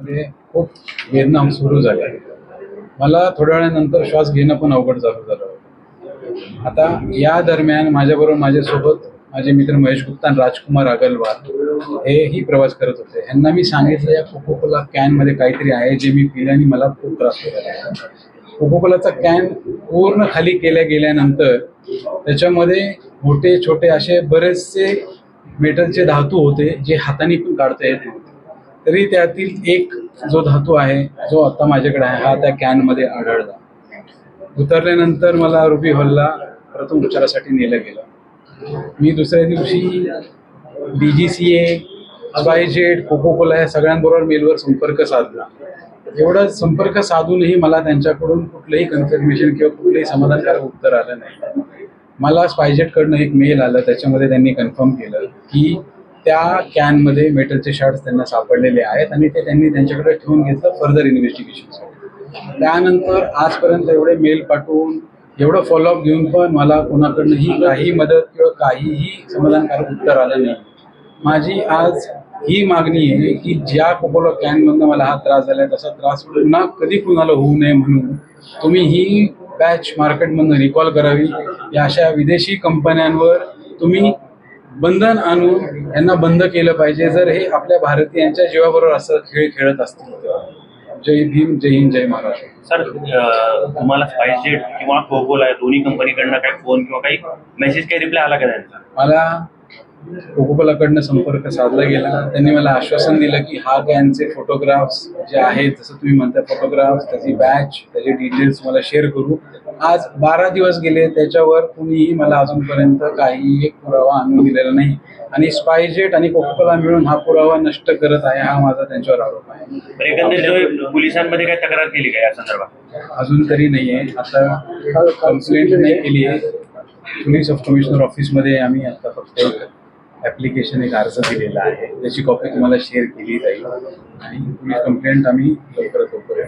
मध्ये खूप वेदना सुरू झाल्या. मला थोड्या वेळानंतर श्वास घेणं पण अवघड चालू झालं आता या दरम्यान माझ्याबरोबर माझ्यासोबत माझे मित्र महेश गुप्ता आणि राजकुमार अगरवाल हेही प्रवास करत होते. यांना मी सांगितलं या कोको कोला कॅनमध्ये काहीतरी आहे जे मी पिल्याने मला खूप त्रास होत कोको कोलाचा कॅन पूर्ण खाली केल्या गेल्यानंतर त्याच्यामध्ये मोठे छोटे असे बरेचसे मेटलचे धातू होते जे हाताने पण काढता येत नव्हते. तरी त्यातील एक जो धातू आहे जो आता माझ्याकडे आहे हा त्या कॅनमध्ये आढळला. उतरल्यानंतर मला रुबी हॉलला प्रथम उपचारासाठी नेलं गेलं. मी दुसऱ्या दिवशी D G C A SpiceJet Coca Cola या सगळ्यांबरोबर मेलवर संपर्क साधला. एवढा संपर्क साधूनही मला त्यांच्याकडून कुठलंही कन्फर्मेशन किंवा कुठलंही समाधानकारक उत्तर आलं नाही. मला स्पायजेटकडनं एक मेल आलं त्याच्यामध्ये त्यांनी कन्फर्म केलं की त्या कॅनमध्ये मेटलचे शॉट्स त्यांना सापडलेले आहेत आणि ते त्यांनी त्यांच्याकडे ठेवून घेतलं फर्दर इन्व्हेस्टिगेशनसाठी त्यानंतर आजपर्यंत एवढे मेल पाठवून एवढं फॉलोअप घेऊन पण मला कोणाकडनंही काही मदत किंवा काहीही समाधानकारक उत्तर आलं नाही. माझी आज ही मागणी आहे की ज्या कोकोला कॅनमधनं मला हा त्रास झाला आहे तसा त्रास पुन्हा कधी कुणाला होऊ नये म्हणून तुम्ही ही बॅच मार्केटमधनं रिकॉल करावी. या अशा विदेशी कंपन्यांवर तुम्ही बंधन आणून यांना बंद केलं पाहिजे. जर हे आपल्या भारतीयांच्या जीवाबरोबर असं खेळ खेळत असतील. जय भीम जय हिंद जय महाराष्ट्र. सर तुम्हाला स्पाइसजेट किंवा कोकोला दोन्ही कंपनीकडनं काही फोन किंवा काही मेसेज काही रिप्लाय आला का त्यांचा? मला कोकोकोलाकडनं संपर्क साधला गेला. त्यांनी मला आश्वासन दिलं की हा कॅनचे फोटोग्राफ्स जे आहेत जसं तुम्ही म्हणता फोटोग्राफ्स त्याची बॅच त्याचे डिटेल्स मला शेअर करू. आज बारा दिवस गेले त्याच्यावर कुणीही मला अजूनपर्यंत काही एक पुरावा आणून दिलेला नाही. आणि स्पायजेट आणि कोकोकोला मिळून हा पुरावा नष्ट करत आहे हा माझा त्यांच्यावर आरोप आहे. पोलिसांमध्ये काही तक्रार केली का या संदर्भात? अजून तरी नाही आहे आता कंप्लेंट नाही केली आहे पोलीस ऑफ कमिशनर ऑफिसमध्ये आम्ही आता फक्त ॲप्लिकेशन एक अर्ज दिलेला आहे. त्याची कॉपी तुम्हाला शेअर केली जाईल. आणि तुम्ही कंप्लेंट आम्ही लवकरात लवकर